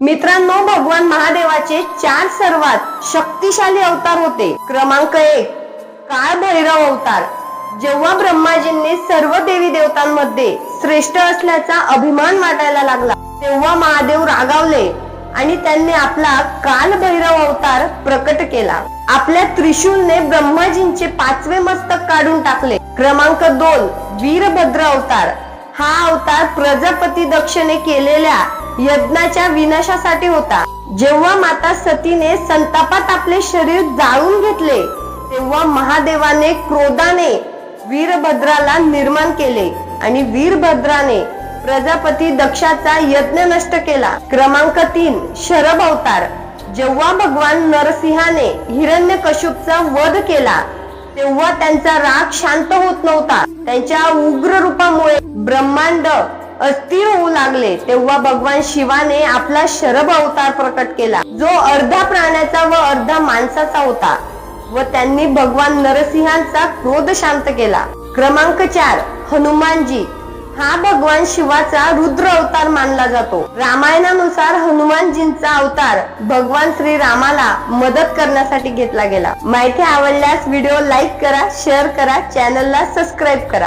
मित्रांनो भगवान महादेवाचे चार सर्वात शक्तिशाली अवतार होते. क्रमांक एक काळ भैरव अवतार. जेव्हा ब्रह्माजींनी सर्व देवी देवतांमध्ये श्रेष्ठ असल्याचा अभिमान वाटायला लागला तेव्हा महादेव रागावले आणि त्यांनी आपला काल भैरव अवतार प्रकट केला. आपल्या त्रिशूलने ब्रह्माजींचे पाचवे मस्तक काढून टाकले. क्रमांक दोन वीरभद्र अवतार. हा अवतार प्रजापती दक्षने केलेल्या यज्ञाच्या विनाशासाठी होता. जेव्हा माता सतीने संतापात आपले शरीर जाळून घेतले तेव्हा महादेवाने क्रोधाने वीरभद्राला निर्माण केले आणि वीरभद्राने प्रजापती दक्षाचा यज्ञ नष्ट केला. क्रमांक तीन शरभ अवतार. जेव्हा भगवान नरसिंहाने हिरण्य कश्यपचा वध केला तेव्हा त्यांचा राग शांत होत नव्हता. त्यांच्या उग्र रूपामुळे ब्रह्मांड अस्थिर होऊ लागले तेव्हा भगवान शिवाने आपला शरभ अवतार प्रकट केला. जो अर्धा प्राण्याचा व अर्धा माणसाचा होता व त्यांनी भगवान नरसिंहांचा क्रोध शांत केला. क्रमांक चार हनुमानजी. हा भगवान शिवाचा रुद्र अवतार मानला जातो. रामायणानुसार हनुमानजींचा अवतार भगवान श्री रामाला मदत करण्यासाठी घेतला गेला. माहिती आवडल्यास व्हिडिओ लाईक करा शेअर करा चॅनलला सबस्क्राईब करा.